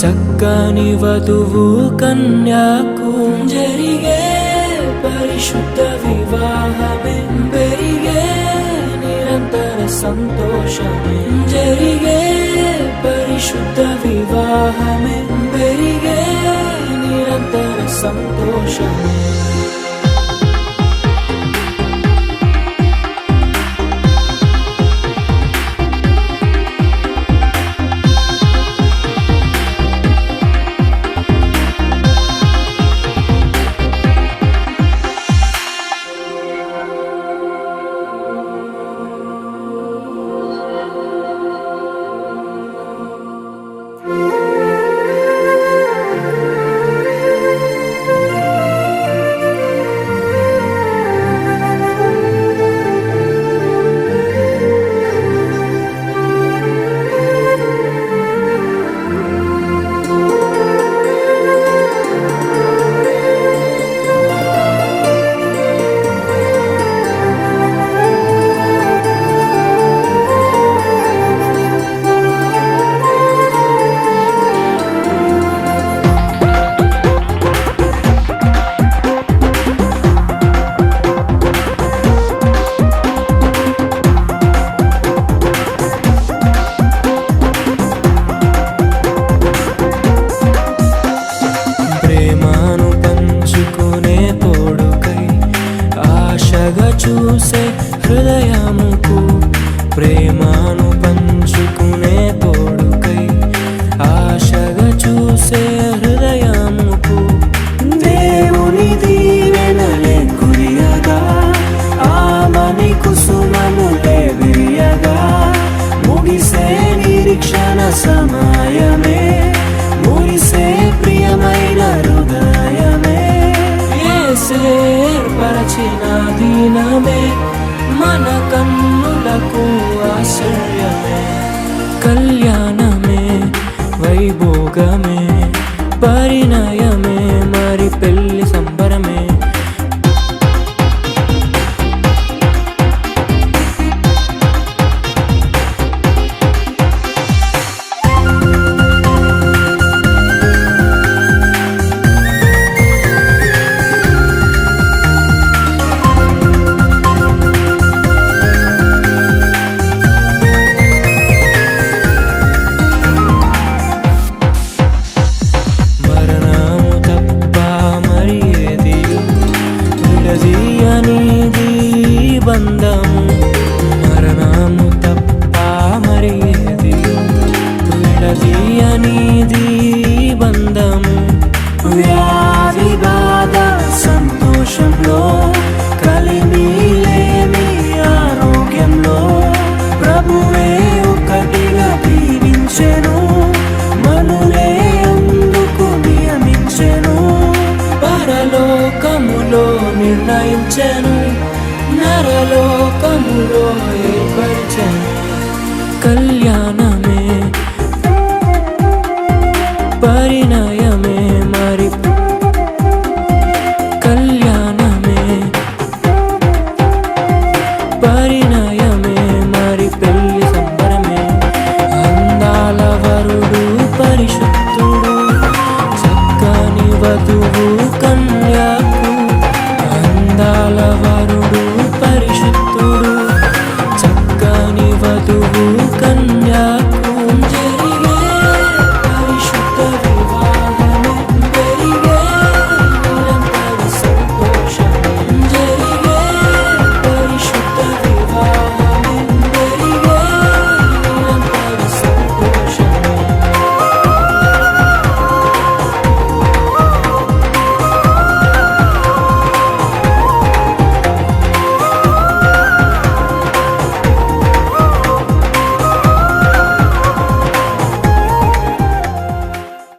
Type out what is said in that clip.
చక్కని వధువు కన్యాకు జరిగే పరిశుద్ధ వివాహమే పెరిగే నిరంతర సంతోషమే జరిగే పరిశుద్ధ వివాహమే పెరిగే నిరంతర సంతోషమే. ఏర్పరచిన దీనమే మన కన్నులకు ఆశ్చర్యమే కళ్యాణమే వైభోగమే పరిణయ వ్యాధి బాధ సంతోషంలో కలిమి లేని ఆరోగ్యంలో ప్రభువే ఒకటిగా దీవించెను. మనులే అందుకు నియమించెను. పరలోకములో నిర్ణయించెను. నరలోకములో ఏర్పరిచెను. lavar